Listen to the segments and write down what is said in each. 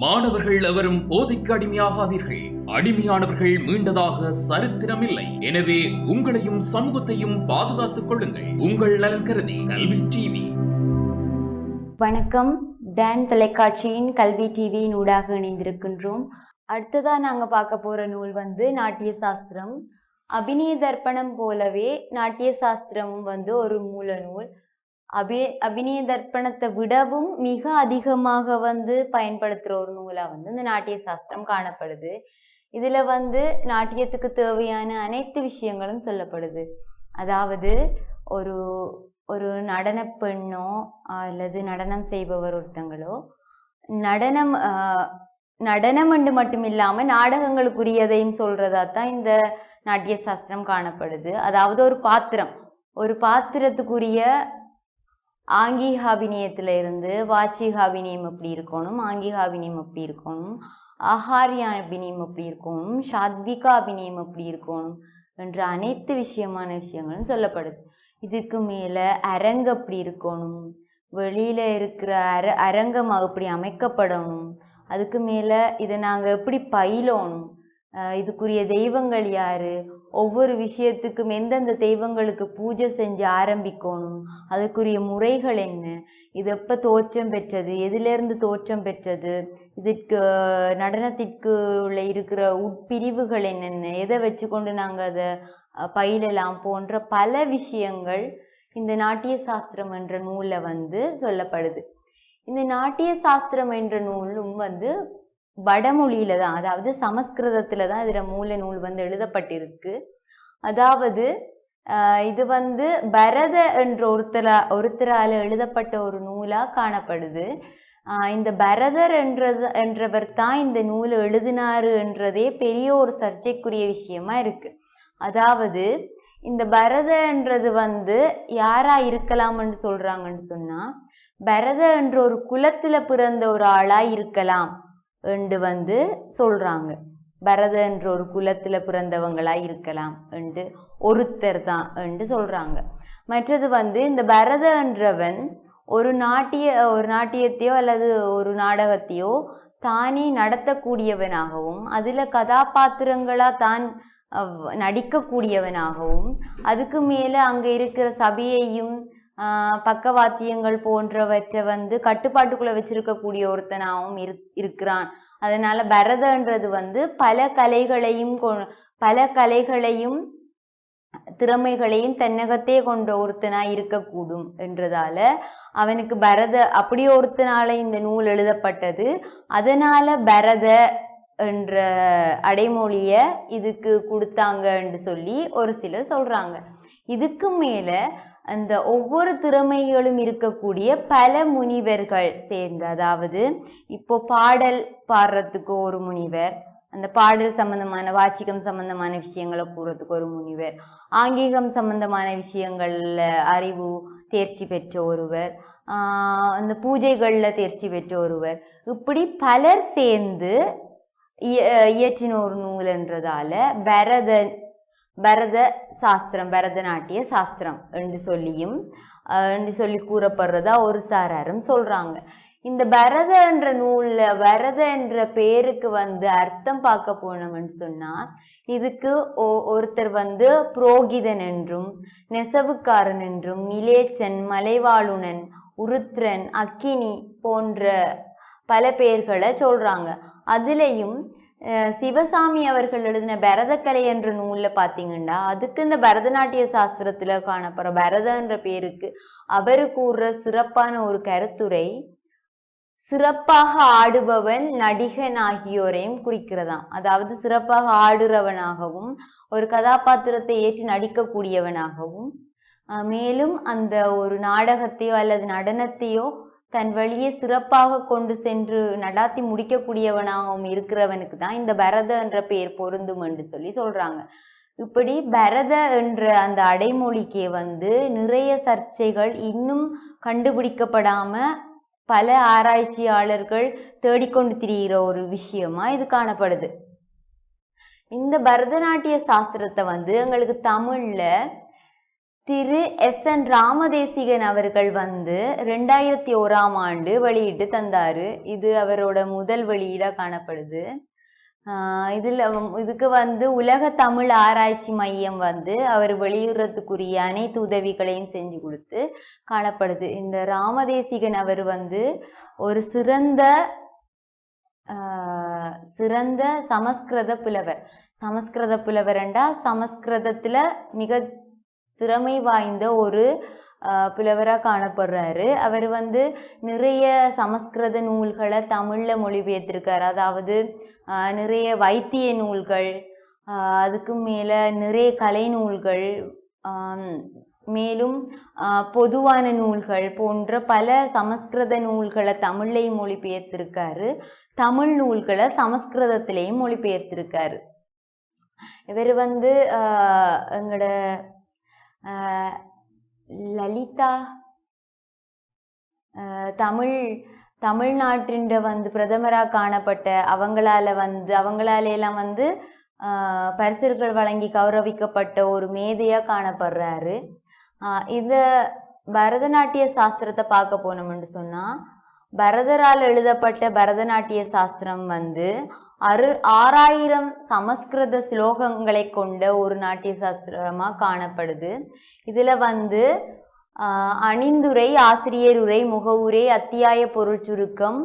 மாணவர்கள் எவரும் போதைக்கு அடிமையாகாதீர்கள். அடிமையானவர்கள் மீண்டதாக சரித்திரமில்லை. எனவே உங்களையும் சமூகத்தையும் பாதுகாத்துக் கொள்ளுங்கள். உங்கள் நலன் கருதி கல்வி டிவி. வணக்கம். டான் தொலைக்காட்சியின் கல்வி டிவியின் ஊடாக இணைந்திருக்கின்றோம். அடுத்ததா நாங்க பார்க்க போற நூல் வந்து நாட்டிய சாஸ்திரம். அபிநய தர்ப்பணம் போலவே நாட்டிய சாஸ்திரமும் வந்து ஒரு மூல நூல். அபி அபிநய தர்ப்பணத்தை விடவும் மிக அதிகமாக வந்து பயன்படுத்துகிற ஒரு நூலாக வந்து இந்த நாட்டிய சாஸ்திரம் காணப்படுது. இதில் வந்து நாட்டியத்துக்கு தேவையான அனைத்து விஷயங்களும் சொல்லப்படுது. அதாவது ஒரு ஒரு நடன பெண்ணோ அல்லது நடனம் செய்பவர் ஒருத்தங்களோ நடனம் நடனம் என்று மட்டும் இல்லாமல் நாடகங்களுக்குரியதையும் சொல்றதா தான் இந்த நாட்டிய சாஸ்திரம் காணப்படுது. அதாவது ஒரு பாத்திரம் ஒரு பாத்திரத்துக்குரிய ஆங்கிகாபினியத்தில் இருந்து வாச்சிகாபினியம் எப்படி இருக்கணும் ஆங்கிகாபினியம் எப்படி இருக்கணும் ஆஹாரியாபினியம் எப்படி இருக்கணும் சாத்விகாபினியம் எப்படி இருக்கணும் என்ற அனைத்து விஷயமான விஷயங்களும் சொல்லப்படுது. இதுக்கு மேலே அரங்கு எப்படி இருக்கணும் வெளியில் இருக்கிற அர அரங்கம் எப்படி அமைக்கப்படணும் அதுக்கு மேலே இதை நாங்கள் எப்படி பயிலணும் இதுக்குரிய தெய்வங்கள் யாரு ஒவ்வொரு விஷயத்துக்கும் எந்தெந்த தெய்வங்களுக்கு பூஜை செஞ்சு ஆரம்பிக்கணும்? அதுக்குரிய முறைகள் என்ன? இது எப்போ தோற்றம் பெற்றது? எதிலிருந்து தோற்றம் பெற்றது? இதுக்கு நடனத்திற்கு உள்ள இருக்கிற உட்பிரிவுகள் என்னென்ன? எதை வச்சுக்கொண்டு நாங்கள் அதை பயிலலாம் போன்ற பல விஷயங்கள் இந்த நாட்டிய சாஸ்திரம் என்ற நூலில் வந்து சொல்லப்படுது. இந்த நாட்டிய சாஸ்திரம் என்ற நூலும் வந்து வடமொழியில தான் அதாவது சமஸ்கிருதத்துல தான் இதுல மூல நூல் வந்து எழுதப்பட்டிருக்கு. அதாவது இது வந்து பரத என்ற ஒருத்தரா ஒருத்தரால எழுதப்பட்ட ஒரு நூலா காணப்படுது. இந்த பரதர் என்றது என்றவர் தான் இந்த நூலை எழுதினாரு என்றதே பெரிய ஒரு சர்ச்சைக்குரிய விஷயமா இருக்கு. அதாவது இந்த பரதன்றது வந்து யாரா இருக்கலாம்னு சொல்றாங்கன்னு சொன்னா பரத என்ற ஒரு குலத்துல பிறந்த ஒரு ஆளா இருக்கலாம். என்று வந்து சொல்கிறாங்க பரத என்ற ஒரு குலத்தில் பிறந்தவங்களாக இருக்கலாம் என்று ஒருத்தர் தான் என்று சொல்கிறாங்க மற்றது வந்து இந்த பரத என்றவன் ஒரு நாட்டிய ஒரு நாட்டியத்தையோ அல்லது ஒரு நாடகத்தையோ தானே நடத்தக்கூடியவனாகவும் அதில் கதாபாத்திரங்களாக தான் நடிக்கக்கூடியவனாகவும் அதுக்கு மேலே அங்கே இருக்கிற சபையையும் பக்கவாத்தியங்கள் போன்றவற்றை வந்து கட்டுப்பாட்டுக்குள்ள வச்சிருக்கக்கூடிய ஒருத்தனாகவும் இரு இருக்கிறான். அதனால பரதன்றது வந்து பல கலைகளையும் கொ- பல கலைகளையும் திறமைகளையும் தன்னகத்தே கொண்ட ஒருத்தனா இருக்கக்கூடும் என்றதால அவனுக்கு பரத அப்படி ஒருத்தனால இந்த நூல் எழுதப்பட்டது. அதனால பரத என்ற அடைமொழிய இதுக்கு கொடுத்தாங்கன்னு சொல்லி ஒரு சிலர் சொல்றாங்க. இதுக்கு மேல அந்த ஒவ்வொரு திறமைகளும் இருக்கக்கூடிய பல முனிவர்கள் சேர்ந்து அதாவது இப்போ பாடல் பாடுறதுக்கு ஒரு முனிவர் அந்த பாடல் சம்பந்தமான வாச்சிகம் சம்பந்தமான விஷயங்களை கூறதுக்கு ஒரு முனிவர் ஆங்கிகம் சம்பந்தமான விஷயங்கள்ல அறிவு தேர்ச்சி பெற்ற ஒருவர் அந்த பூஜைகளில் தேர்ச்சி பெற்ற ஒருவர் இப்படி பலர் சேர்ந்து இய- இயற்றின ஒரு நூல்ன்றதால வரதன் பரத சாஸ்திரம் பரதநாட்டிய சாஸ்திரம் என்று சொல்லியும் என்று சொல்லி கூறப்படுறதா ஒரு சாராரும் சொல்றாங்க. இந்த பரத என்ற நூல்ல பரத என்ற பேருக்கு வந்து அர்த்தம் பார்க்க போனோம்னு சொன்னா இதுக்கு ஒ- ஒருத்தர் வந்து புரோகிதன் என்றும் நெசவுக்காரன் என்றும் நிலேச்சன் மலைவாளுனன் உருத்ரன் அக்கினி போன்ற பல பெயர்களை சொல்றாங்க. அதுலயும் சிவசாமி அவர்கள் எழுதின பரதக்கலை என்ற நூலில் பார்த்தீங்கன்னா அதுக்கு இந்த பரதநாட்டிய சாஸ்திரத்தில் காணப்படுற பரதன்ற பேருக்கு அவர் கூறுற சிறப்பான ஒரு கருத்துரை சிறப்பாக ஆடுபவன் நடிகன் ஆகியோரையும் குறிக்கிறதாம். அதாவது சிறப்பாக ஆடுறவனாகவும் ஒரு கதாபாத்திரத்தை ஏற்று நடிக்கக்கூடியவனாகவும் மேலும் அந்த ஒரு நாடகத்தையோ அல்லது நடனத்தையோ தன் வழியை சிறப்பாக கொண்டு சென்று நடாத்தி முடிக்கக்கூடியவனாகவும் இருக்கிறவனுக்கு தான் இந்த பரத என்ற பெயர் பொருந்தும் என்று சொல்லி சொல்றாங்க. இப்படி பரத என்ற அந்த அடைமொழிக்கே வந்து நிறைய சர்ச்சைகள் இன்னும் கண்டுபிடிக்கப்படாம பல ஆராய்ச்சியாளர்கள் தேடிக்கொண்டு திரிகிற ஒரு விஷயமா இது காணப்படுது. இந்த பரதநாட்டிய சாஸ்திரத்தை வந்து எங்களுக்கு தமிழ்ல திரு எஸ் என் ராமதேசிகன் அவர்கள் வந்து ரெண்டாயிரத்தி ஓராம் ஆண்டு வெளியிட்டு தந்தாரு. இது அவரோட முதல் வெளியீடா காணப்படுது. இதில் இதுக்கு வந்து உலக தமிழ் ஆராய்ச்சி மையம் வந்து அவர் வெளியுறத்துக்குரிய அனைத்து உதவிகளையும் செஞ்சு கொடுத்து காணப்படுது. இந்த ராமதேசிகன் அவர் வந்து ஒரு சிறந்த சிறந்த சமஸ்கிருத புலவர். சமஸ்கிருத புலவரண்டா? சமஸ்கிருதத்தில் மிக திறமை வாய்ந்த ஒரு புலவராக காணப்படுறாரு. அவர் வந்து நிறைய சமஸ்கிருத நூல்களை தமிழில் மொழிபெயர்த்திருக்கார். அதாவது நிறைய வைத்திய நூல்கள் அதுக்கு மேலே நிறைய கலை நூல்கள் மேலும் பொதுவான நூல்கள் போன்ற பல சமஸ்கிருத நூல்களை தமிழ்லையும் மொழிபெயர்த்திருக்காரு. தமிழ் நூல்களை சமஸ்கிருதத்திலையும் மொழிபெயர்த்திருக்காரு. இவர் வந்து எங்களோட லலிதா தமிழ் தமிழ்நாட்டின் வந்து பிரதமராக காணப்பட்ட அவங்களால வந்து அவங்களால எல்லாம் வந்து பரிசுகள் வழங்கி கௌரவிக்கப்பட்ட ஒரு மேதையாக காணப்படுறாரு. இந்த பரதநாட்டிய சாஸ்திரத்தை பார்க்க போனோம்னு சொன்னால் பரதரால் எழுதப்பட்ட பரதநாட்டிய சாஸ்திரம் வந்து அறு ஆறாயிரம் சமஸ்கிருத ஸ்லோகங்களை கொண்ட ஒரு நாட்டிய சாஸ்திரமாக காணப்படுது. இதில் வந்து அணிந்துரை ஆசிரியர் உரை முகவுரை அத்தியாய பொருள் சுருக்கம்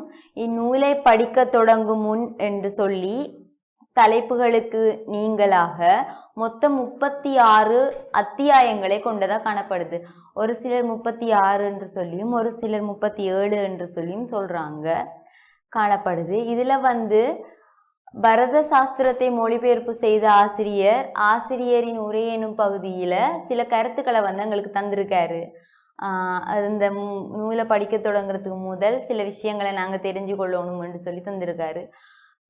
இந்நூலை படிக்க தொடங்கும் முன் என்று சொல்லி தலைப்புகளுக்கு நீங்களாக மொத்தம் முப்பத்தி ஆறு அத்தியாயங்களை கொண்டதாக காணப்படுது. ஒரு சிலர் முப்பத்தி ஆறு என்று சொல்லியும் ஒரு சிலர் முப்பத்தி ஏழு என்று சொல்லியும் சொல்கிறாங்க காணப்படுது. இதில் வந்து பரத சாஸ்திரத்தை மொழிபெயர்ப்பு செய்த ஆசிரியர் ஆசிரியரின் உரையெனும் பகுதியில் சில கருத்துக்களை வந்து எங்களுக்கு தந்திருக்காரு. அந்த அது இந்த நூலை படிக்க தொடங்குறதுக்கு முதல் சில விஷயங்களை நாங்கள் தெரிஞ்சு கொள்ளணும்னு சொல்லி தந்திருக்காரு.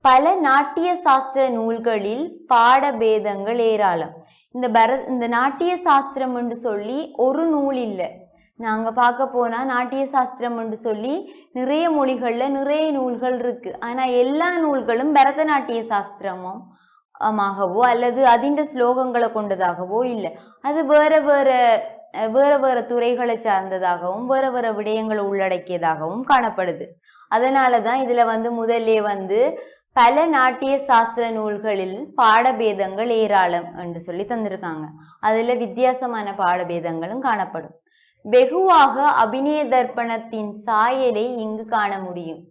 பல நாட்டிய சாஸ்திர நூல்களில் பாடபேதங்கள் ஏராளம். இந்த பர இந்த நாட்டிய சாஸ்திரம் என்று சொல்லி ஒரு நூல் இல்லை. நாங்க பார்க்க போனால் நாட்டிய சாஸ்திரம் என்று சொல்லி நிறைய மொழிகளில் நிறைய நூல்கள் இருக்கு. ஆனால் எல்லா நூல்களும் பரதநாட்டிய சாஸ்திரமும் மாகவோ அல்லது அதிண்ட ஸ்லோகங்களை கொண்டதாகவோ இல்லை. அது வேற வேற வேற வேற துறைகளை சார்ந்ததாகவும் வேற வேற விடயங்களை உள்ளடக்கியதாகவும் காணப்படுது. அதனாலதான் இதுல வந்து முதல்லே வந்து பல நாட்டிய சாஸ்திர நூல்களில் பாடபேதங்கள் ஏராளம் என்று சொல்லி தந்திருக்காங்க. அதில் வித்தியாசமான பாடபேதங்களும் காணப்படும். வெகுவாக அபிநய தர்ப்பணத்தின் சாயலை இங்கு காண முடியும்.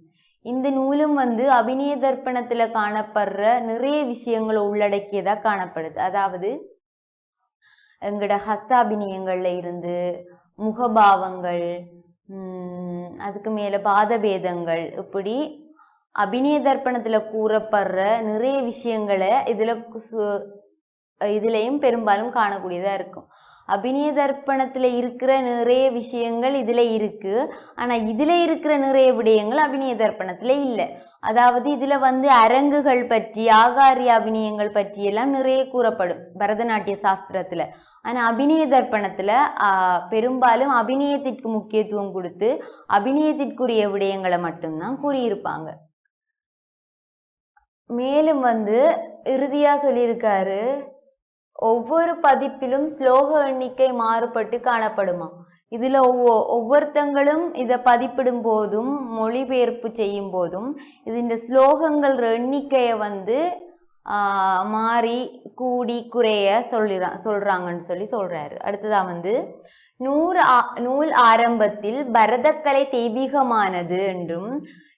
இந்த நூலும் வந்து அபிநய தர்ப்பணத்துல காணப்படுற நிறைய விஷயங்களை உள்ளடக்கியதா காணப்படுது. அதாவது எங்களோட ஹஸ்தாபினியங்கள்ல இருந்து முகபாவங்கள் அதுக்கு மேல பாதபேதங்கள் இப்படி அபிநய தர்ப்பணத்துல கூறப்படுற நிறைய விஷயங்களை இதுல சு- இதுலயும் பெரும்பாலும் காணக்கூடியதா இருக்கும். அபிநய தர்ப்பணத்தில் இருக்கிற நிறைய விஷயங்கள் இதில் இருக்குது ஆனால் இதில் இருக்கிற நிறைய விடயங்கள் அபிநய தர்ப்பணத்தில் இல்லை. அதாவது இதில் வந்து அரங்குகள் பற்றி ஆகாரிய அபிநயங்கள் பற்றி எல்லாம் நிறைய கூறப்படும் பரதநாட்டிய சாஸ்திரத்தில். ஆனால் அபிநய தர்ப்பணத்தில் பெரும்பாலும் அபிநயத்திற்கு முக்கியத்துவம் கொடுத்து அபிநயத்திற்குரிய விடயங்களை மட்டும்தான் கூறியிருப்பாங்க. மேலும் வந்து இறுதியாக சொல்லியிருக்காரு ஒவ்வொரு பதிப்பிலும் ஸ்லோக எண்ணிக்கை மாறுபட்டு காணப்படுமா? இதுல ஒவ்வொ ஒவ்வொருத்தங்களும் இதை பதிப்பிடும் போதும் மொழிபெயர்ப்பு செய்யும் போதும் இது இந்த ஸ்லோகங்கள் எண்ணிக்கையை வந்து மாறி கூடி குறைய சொல்லிறா சொல்றாங்கன்னு சொல்லி சொல்றாரு. அடுத்ததா வந்து நூறு ஆ- நூல் ஆரம்பத்தில் பரதக்கலை தெய்வீகமானது என்றும்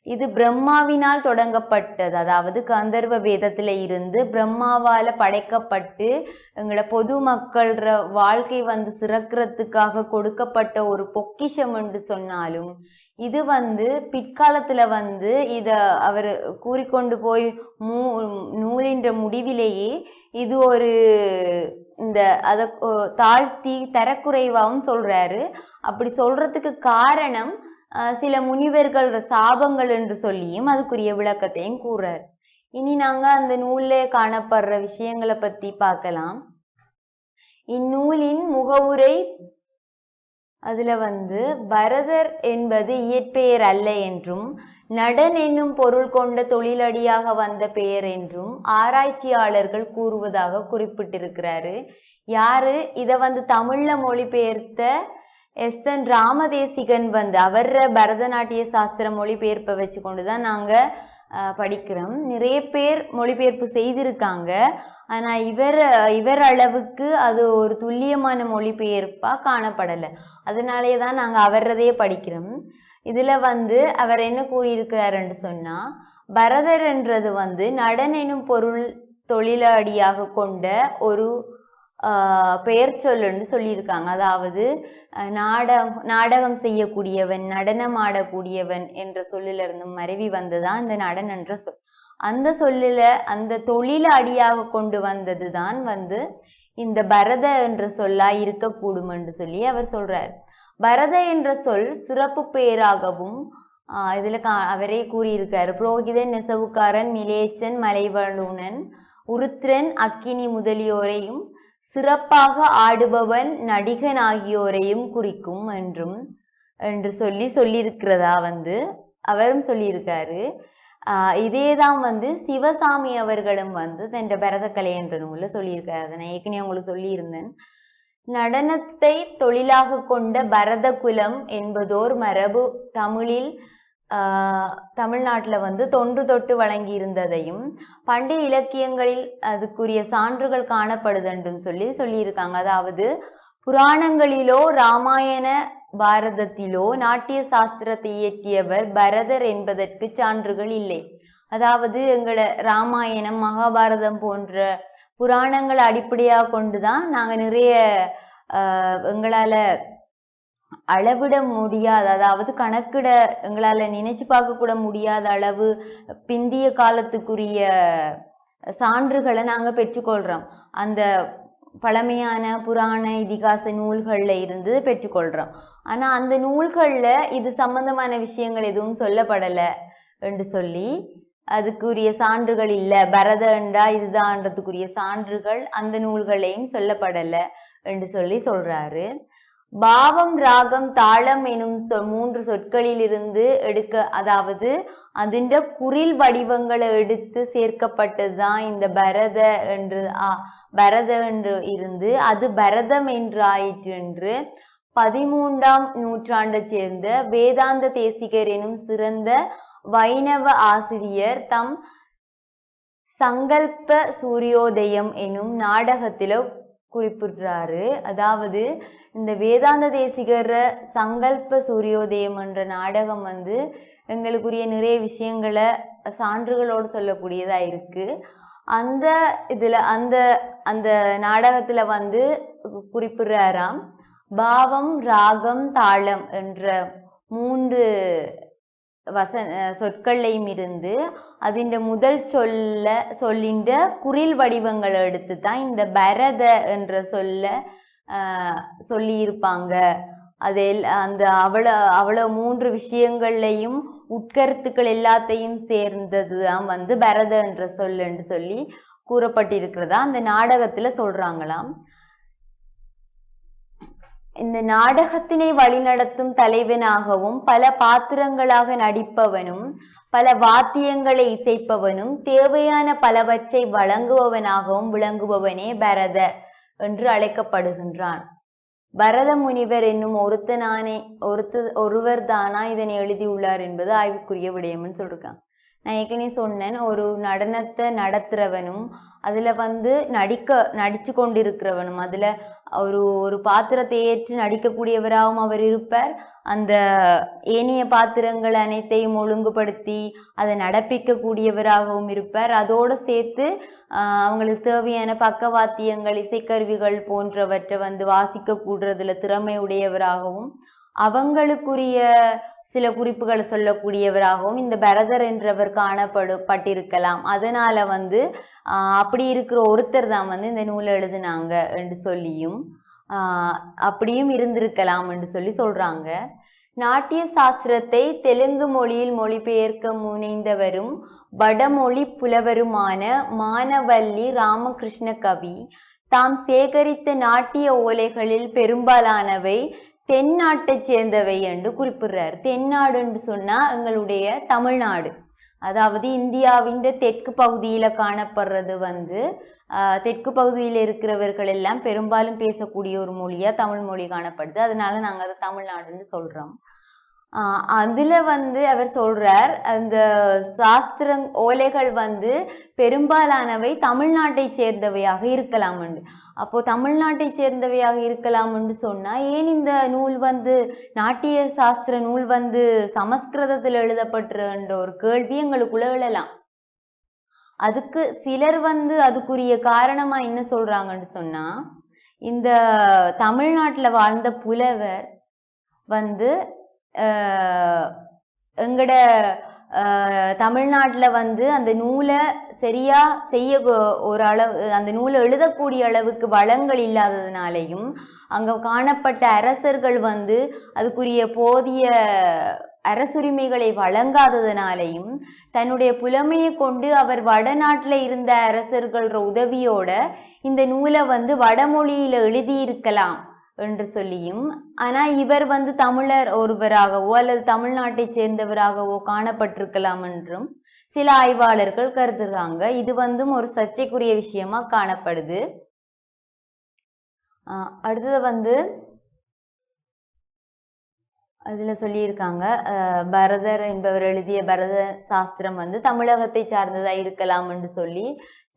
இது பிரம்மாவினால் தொடங்கப்பட்டது. அதாவது கந்தர்வ வேதத்துல இருந்து பிரம்மாவால படைக்கப்பட்டு எங்களோட பொதுமக்கள்ற வாழ்க்கை வந்து சிறக்கிறதுக்காக கொடுக்கப்பட்ட ஒரு பொக்கிஷம் என்று சொன்னாலும் இது வந்து பிற்காலத்துல வந்து இத அவர் கூறிக்கொண்டு போய் மூ நூலின்ற முடிவிலேயே இது ஒரு இந்த அதை தாழ்த்தி தரக்குறைவாகவும் சொல்றாரு. அப்படி சொல்றதுக்கு காரணம் சில முனிவர்கள் சாபங்கள் என்று சொல்லியும் அதுக்குரிய விளக்கத்தையும் கூறார். இனி நாங்க அந்த நூல்ல காணப்படுற விஷயங்களை பத்தி பார்க்கலாம். இந்நூலின் முகவுரை அதுல வந்து பரதர் என்பது இயற்பெயர் அல்ல என்றும் நடன் என்னும் பொருள் கொண்ட தொழிலடியாக வந்த பெயர் என்றும் ஆராய்ச்சியாளர்கள் கூறுவதாக குறிப்பிட்டிருக்கிறாரு. யாரு? இதை வந்து தமிழ்ல மொழிபெயர்த்த எஸ் என் ராமதேசிகன் வந்து அவர பரதநாட்டிய சாஸ்திர மொழிபெயர்ப்பை வச்சு கொண்டு தான் நாங்கள் படிக்கிறோம். நிறைய பேர் மொழிபெயர்ப்பு செய்திருக்காங்க. ஆனால் இவர் இவர் அளவுக்கு அது ஒரு துல்லியமான மொழிபெயர்ப்பாக காணப்படலை. அதனாலே தான் நாங்கள் அவரதையே படிக்கிறோம். இதில் வந்து அவர் என்ன கூறியிருக்கிறாருன்னு சொன்னால் பரதர் என்றது வந்து நடன் எனும் பொருள் தொழிலாளியாக கொண்ட ஒரு பெயர் சொல்லுன்னு சொல்லியிருக்காங்க. அதாவது நாடகம் நாடகம் செய்யக்கூடியவன் நடனம் ஆடக்கூடியவன் என்ற சொல்லிலிருந்து மறைவி வந்ததுதான் இந்த நடனம் என்ற சொல். அந்த சொல்லில அந்த தொழில அடியாக கொண்டு வந்தது தான் வந்து இந்த பரத என்ற சொல்லா இருக்கக்கூடும் என்று சொல்லி அவர் சொல்றார். பரத என்ற சொல் சிறப்பு பெயராகவும் இதில் கா அவரே கூறியிருக்கார். புரோகிதன் நெசவுக்காரன் மிலேச்சன் மலைவழுனன் உருத்திரன் அக்கினி முதலியோரையும் சிறப்பாக ஆடுபவன் நடிகன் ஆகியோரையும் குறிக்கும் என்றும் என்று சொல்லி சொல்லியிருக்கிறதா வந்து அவரும் சொல்லியிருக்காரு. இதேதான் இதே தான் வந்து சிவசாமி அவர்களும் வந்து தன் பரதக்கலை என்ற நூலில் சொல்லியிருக்காரு. அதை நான் ஏற்கனவே உங்களுக்கு சொல்லியிருந்தேன். நடனத்தை தொழிலாக கொண்ட பரத குலம் என்பதோர் மரபு தமிழில் தமிழ்நாட்டில் வந்து தொன்று தொட்டு வழங்கி இருந்ததையும் பண்டைய இலக்கியங்களில் அதுக்குரிய சான்றுகள் காணப்படுதென்றும் சொல்லி சொல்லியிருக்காங்க. அதாவது புராணங்களிலோ ராமாயண பாரதத்திலோ நாட்டிய சாஸ்திரத்தை இயற்றியவர் பரதர் என்பதற்கு சான்றுகள் இல்லை. அதாவது எங்களோட ராமாயணம் மகாபாரதம் போன்ற புராணங்களை அடிப்படையாக கொண்டுதான் நாங்கள் நிறைய எங்களால் எங்களால அளவிட முடியாத அதாவது கணக்கிட எங்களால் நினைச்சு பார்க்க கூட முடியாத அளவு பிந்திய காலத்துக்குரிய சான்றுகளை நாங்கள் பெற்றுக்கொள்கிறோம் அந்த பழமையான புராண இதிகாச நூல்களில் இருந்து பெற்றுக்கொள்கிறோம் ஆனால் அந்த நூல்களில் இது சம்பந்தமான விஷயங்கள் எதுவும் சொல்லப்படலை என்று சொல்லி அதுக்குரிய சான்றுகள் இல்லை. பரதண்டா இதுதான்றதுக்குரிய சான்றுகள் அந்த நூல்களையும் சொல்லப்படலை என்று சொல்லி சொல்கிறாரு பாவம் ராகம் தாளம் எனும் மூன்று சொற்களிலிருந்து எடுக்க அதாவது அதிண்ட குறில் வடிவங்களை எடுத்து சேர்க்கப்பட்டதுதான் இந்த பரத என்று ஆ, பரத என்று இருந்து அது பரதம் என்று ஆயிற்று என்று பதிமூன்றாம் நூற்றாண்டை சேர்ந்த வேதாந்த தேசிகர் எனும் சிறந்த வைணவ ஆசிரியர் தம் சங்கல்ப சூரியோதயம் எனும் நாடகத்தில குறிப்பிடுறாரு. அதாவது இந்த வேதாந்த தேசிகர சங்கல்ப சூரியோதயம் என்ற நாடகம் வந்து எங்களுக்குரிய நிறைய விஷயங்களை சான்றுகளோடு சொல்லக்கூடியதா இருக்கு. அந்த இதில் அந்த அந்த நாடகத்தில் வந்து குறிப்பிடுறாராம் பாவம் ராகம் தாளம் என்ற மூன்று வச சொற்களையும் சொற்கள்லையும் இருந்து அதிண்ட முதல் சொல்ல சொல்லின்ற குறில் வடிவங்களை எடுத்து தான் இந்த பரத என்ற சொல்ல சொல்லியிருப்பாங்க. அதில் அந்த அவ்வளோ அவ்வளோ மூன்று விஷயங்கள்லையும் உட்கருத்துக்கள் எல்லாத்தையும் சேர்ந்தது தான் வந்து பரத என்ற சொல் என்று சொல்லி கூறப்பட்டிருக்கிறதா அந்த நாடகத்தில் சொல்கிறாங்களாம் இந்த நாடகத்தினை வழிநடத்தும் தலைவனாகவும் பல பாத்திரங்களாக நடிப்பவனும் பல வாத்தியங்களை இசைப்பவனும் தேவையான பலவற்றை வழங்குபவனாகவும் விளங்குபவனே பரத என்று அழைக்கப்படுகின்றான். பரத முனிவர் என்னும் ஒருத்தனானே ஒருத்த ஒருவர் தானா இதனை எழுதியுள்ளார் என்பது ஆய்வுக்குரிய விடயம்னு சொல்லிருக்காங்க. நான் ஏற்கனவே சொன்னேன் ஒரு நடனத்தை நடத்துகிறவனும் அதில் வந்து நடிக்க நடித்து கொண்டிருக்கிறவனும் அதில் ஒரு ஒரு பாத்திரத்தை ஏற்று நடிக்கக்கூடியவராகவும் அவர் இருப்பார். அந்த ஏனைய பாத்திரங்கள் அனைத்தையும் ஒழுங்குபடுத்தி அதை நடப்பிக்கக்கூடியவராகவும் இருப்பார். அதோடு சேர்த்து அவங்களுக்கு தேவையான பக்கவாத்தியங்கள் இசைக்கருவிகள் போன்றவற்றை வந்து வாசிக்க கூடுறதுல திறமை உடையவராகவும் அவங்களுக்குரிய சில குறிப்புகளை சொல்லக்கூடியவராகவும் இந்த பரதர் என்றவர் காணப்படு பட்டிருக்கலாம். அதனால வந்து அப்படி இருக்கிற ஒருத்தர் தான் வந்து இந்த நூலை எழுதினாங்க என்று சொல்லியும் அப்படியும் இருந்திருக்கலாம் என்று சொல்லி சொல்றாங்க. நாட்டிய சாஸ்திரத்தை தெலுங்கு மொழியில் மொழிபெயர்க்க முனைந்தவரும் வடமொழி புலவருமான மானவல்லி ராமகிருஷ்ண கவி தாம் சேகரித்த நாட்டிய ஓலைகளில் பெரும்பாலானவை தென்னாட்டை சேர்ந்தவை என்று குறிப்பிடுறார். தென்னாடுன்னு சொன்னா எங்களுடைய தமிழ்நாடு. அதாவது இந்தியாவின் தெற்கு பகுதியில காணப்படுறது வந்து ஆஹ், தெற்கு பகுதியில் இருக்கிறவர்கள் எல்லாம் பெரும்பாலும் பேசக்கூடிய ஒரு மொழியா தமிழ் மொழி காணப்படுது. அதனால நாங்க அதை தமிழ்நாடுன்னு சொல்றோம். அதில் வந்து அவர் சொல்கிறார் அந்த சாஸ்திரம் ஓலைகள் வந்து பெரும்பாலானவை தமிழ்நாட்டை சேர்ந்தவையாக இருக்கலாம் என்று. அப்போது தமிழ்நாட்டை சேர்ந்தவையாக இருக்கலாம் என்று ஏன் இந்த நூல் வந்து நாட்டிய சாஸ்திர நூல் வந்து சமஸ்கிருதத்தில் எழுதப்பட்டிருன்ற ஒரு கேள்வி எங்களுக்குள்ள எழலாம். அதுக்கு சிலர் வந்து அதுக்குரிய காரணமாக என்ன சொல்கிறாங்கன்னு சொன்னால் இந்த தமிழ்நாட்டில் வாழ்ந்த புலவர் வந்து எங்கட தமிழ்நாட்டில் வந்து அந்த நூலை சரியா செய்ய ஒரு அளவு அந்த நூலை எழுதக்கூடிய அளவுக்கு வளங்கள் இல்லாததுனாலையும் அங்கே காணப்பட்ட அரசர்கள் வந்து அதுக்குரிய போதிய அரசுரிமைகளை வழங்காததுனாலையும் தன்னுடைய புலமையை கொண்டு அவர் வடநாட்டில் இருந்த அரசர்கள உதவியோட இந்த நூலை வந்து வடமொழியில் எழுதியிருக்கலாம். என்று சொல்லியும் ஆனா இவர் வந்து தமிழர் ஒருவராகவோ அல்லது தமிழ்நாட்டை சேர்ந்தவராகவோ காணப்பட்டிருக்கலாம் என்றும் சில ஆய்வாளர்கள் கருதுகிறாங்க இது வந்து ஒரு சர்ச்சைக்குரிய விஷயமா காணப்படுது. ஆஹ் அடுத்தது வந்து அதுல சொல்லியிருக்காங்க அஹ், பரதர் என்பவர் எழுதிய பரத சாஸ்திரம் வந்து தமிழகத்தை சார்ந்ததா இருக்கலாம் என்று சொல்லி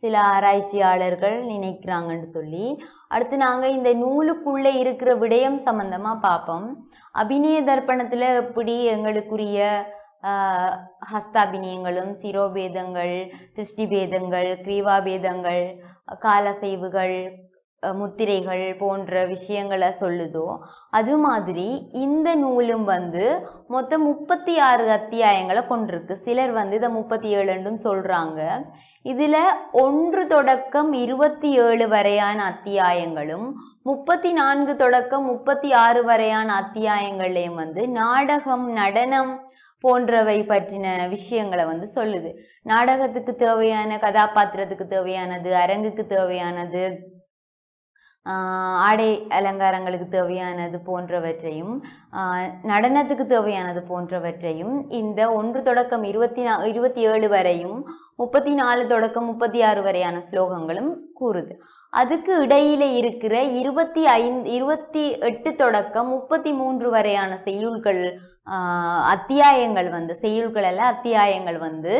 சில ஆராய்ச்சியாளர்கள் நினைக்கிறாங்கன்னு சொல்லி. அடுத்து நாங்கள் இந்த நூலுக்குள்ளே இருக்கிற விடயம் சம்மந்தமாக பார்ப்போம் அபிநய தர்ப்பணத்தில் எப்படி எங்களுக்குரிய ஹஸ்தாபினியங்களும் ஹஸ்தாபிநயங்களும் சிரோபேதங்கள் திருஷ்டிபேதங்கள் கிரீவாபேதங்கள் காலசைவுகள் முத்திரைகள் போன்ற விஷயங்களை சொல்லுதோ அது மாதிரி இந்த நூலும் வந்து மொத்தம் முப்பத்தி ஆறு அத்தியாயங்களை கொண்டிருக்கு. சிலர் வந்து இதை முப்பத்தி ஏழுன்னு சொல்கிறாங்க இதுல ஒன்று தொடக்கம் இருபத்தி ஏழு வரையான அத்தியாயங்களும் முப்பத்தி நான்கு தொடக்கம் முப்பத்தி ஆறு வரையான அத்தியாயங்கள்லையும் வந்து நாடகம் நடனம் போன்றவை பற்றின விஷயங்களை வந்து சொல்லுது. நாடகத்துக்கு தேவையான கதாபாத்திரத்துக்கு தேவையானது அரங்குக்கு தேவையானது ஆஹ் ஆடை அலங்காரங்களுக்கு தேவையானது போன்றவற்றையும் ஆஹ் நடனத்துக்கு தேவையானது போன்றவற்றையும் இந்த ஒன்று தொடக்கம் இருபத்தி நா இருபத்தி ஏழு வரையும் முப்பத்தி நாலு தொடக்கம் முப்பத்தி ஆறு வரையான ஸ்லோகங்களும் கூறுது. அதுக்கு இடையில இருக்கிற இருபத்தி ஐந்து இருபத்தி எட்டு தொடக்கம் முப்பத்தி மூன்று வரையான செய்யுள்கள் அத்தியாயங்கள் வந்து செய்யுள்கள் அல்ல அத்தியாயங்கள் வந்து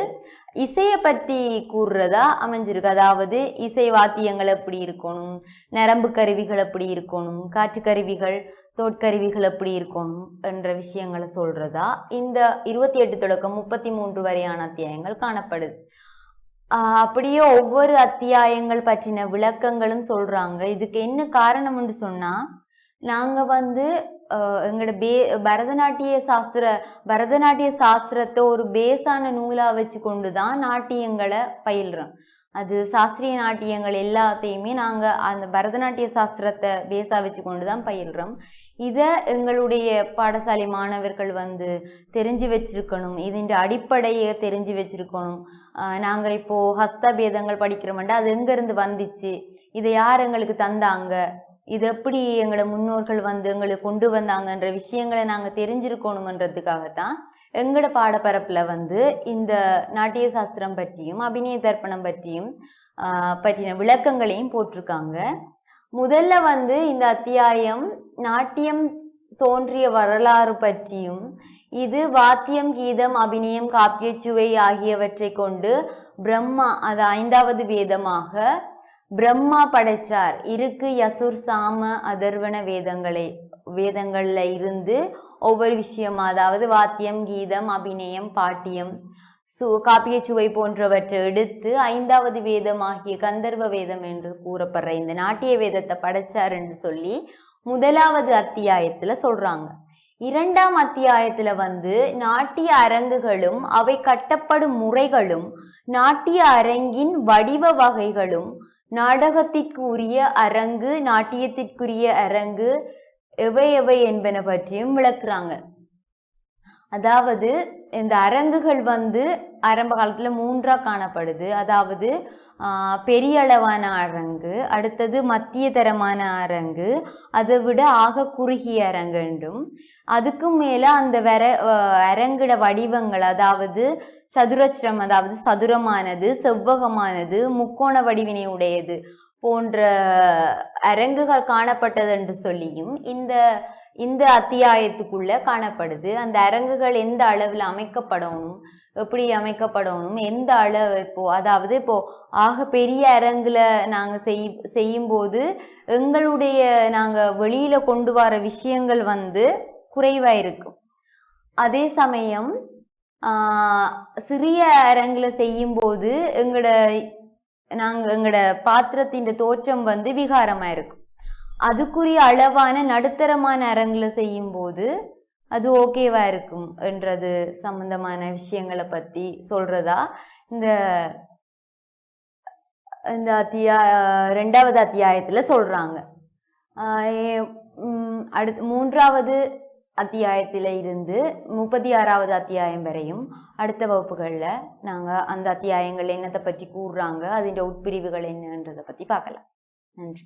இசையை பற்றி கூறுறதா அமைஞ்சிருக்கு. அதாவது இசை வாத்தியங்கள் எப்படி இருக்கணும் நரம்பு கருவிகள் எப்படி இருக்கணும் காற்று கருவிகள் தோற்கருவிகள் எப்படி இருக்கும் என்ற விஷயங்களை சொல்றதா? இந்த இருபத்தி எட்டு தொடக்கம் முப்பத்தி மூன்று வரையான அத்தியாயங்கள் காணப்படுது. ஆஹ் அப்படியே ஒவ்வொரு அத்தியாயங்கள் பற்றின விளக்கங்களும் சொல்றாங்க. இதுக்கு என்ன காரணம்னு சொன்னா நாங்க வந்து எங்களோட பே பரதநாட்டிய சாஸ்திர பரதநாட்டிய சாஸ்திரத்தை ஒரு பேஸான நூலா வச்சு கொண்டு தான் நாட்டியங்களை பயில்றோம். அது சாஸ்திரிய நாட்டியங்கள் எல்லாத்தையுமே நாங்க அந்த பரதநாட்டிய சாஸ்திரத்தை பேஸா வச்சு கொண்டு தான் பயில்றோம். இதை எங்களுடைய பாடசாலை மாணவர்கள் வந்து தெரிஞ்சு வச்சிருக்கணும். இதன் அடிப்படையை தெரிஞ்சு வச்சிருக்கணும். நாங்கள் இப்போது இப்போ ஹஸ்தபேதங்கள் படிக்கிறோம்டா அது எங்கேருந்து வந்துச்சு? இதை யார் எங்களுக்கு தந்தாங்க? இது எப்படி எங்களோட முன்னோர்கள் வந்து எங்களுக்கு கொண்டு வந்தாங்கன்ற விஷயங்களை நாங்கள் தெரிஞ்சிருக்கணுமன்றதுக்காகத்தான் எங்களோட பாடப்பரப்பில் வந்து இந்த நாட்டிய சாஸ்திரம் பற்றியும் அபிநய தர்ப்பணம் பற்றியும் பற்றின விளக்கங்களையும் போட்டிருக்காங்க. முதல்ல வந்து இந்த அத்தியாயம் நாட்டியம் தோன்றிய வரலாறு பற்றியும் இது வாத்தியம் கீதம் அபிநயம் காப்பியச்சுவை ஆகியவற்றை கொண்டு பிரம்மா அது ஐந்தாவது வேதமாக பிரம்மா படைச்சார். இருக்கு யசுர் சாம அதர்வன வேதங்களை வேதங்கள்ல இருந்து ஒவ்வொரு விஷயமா அதாவது வாத்தியம் கீதம் அபிநயம் பாட்டியம் சு காப்பியச்சுவை போன்றவற்றை எடுத்து ஐந்தாவது வேதமாகிய கந்தர்வ வேதம் என்று கூறப்படுற இந்த நாட்டிய வேதத்தை படைச்சார் என்று சொல்லி முதலாவது அத்தியாயத்துல சொல்றாங்க. இரண்டாம் அத்தியாயத்துல வந்து நாட்டிய அரங்குகளும் அவை கட்டப்படும் முறைகளும் நாட்டிய அரங்கின் வடிவ வகைகளும் நாடகத்திற்கு உரிய அரங்கு நாட்டியத்திற்குரிய அரங்கு எவை எவை என்பன பற்றியும் விளக்குறாங்க. அதாவது இந்த அரங்குகள் வந்து ஆரம்ப காலத்துல மூன்றா காணப்படுது. அதாவது பெரிய அளவான அரங்கு அடுத்தது மத்திய தரமான அரங்கு அதை விட ஆக குறுகிய அரங்கு என்றும் அதுக்கும் மேலே அந்த வர அஹ் அரங்கிட வடிவங்கள் அதாவது சதுரச்சிரம் அதாவது சதுரமானது செவ்வகமானது முக்கோண வடிவினை உடையது போன்ற அரங்குகள் காணப்பட்டது என்று சொல்லியும் இந்த இந்த அத்தியாயத்துக்குள்ள காணப்படுது. அந்த அரங்குகள் எந்த அளவில் அமைக்கப்படணும் எப்படி அமைக்கப்படணும் எந்த அளவு இப்போ அதாவது இப்போ ஆக பெரிய அரங்குல நாங்க செய் செய்யும்போது எங்களுடைய நாங்க வெளியில கொண்டு வர விஷயங்கள் வந்து குறைவா இருக்கும். அதே சமயம் சிறிய அரங்குல செய்யும்போது எங்களோட நாங்கள் எங்களோட பாத்திரத்தின் தோற்றம் வந்து விகாரமாக இருக்கும். அதுக்குரிய அளவான நடுத்தரமான அரங்குல செய்யும்போது அது ஓகேவா இருக்கும் என்றது சம்பந்தமான விஷயங்களை பத்தி சொல்றதா? இந்த இந்த அத்தியா ரெண்டாவது அத்தியாயத்துல சொல்றாங்க. அடுத்து மூன்றாவது அத்தியாயத்தில இருந்து முப்பத்தி ஆறாவது அத்தியாயம் வரையும் அடுத்த வகுப்புகளில் நாங்கள் அந்த அத்தியாயங்கள் என்னத்தை பற்றி கூறுறாங்க அதிന്റെ உட்பிரிவுகள் என்னன்றதை பற்றி பார்க்கலாம் நன்றி.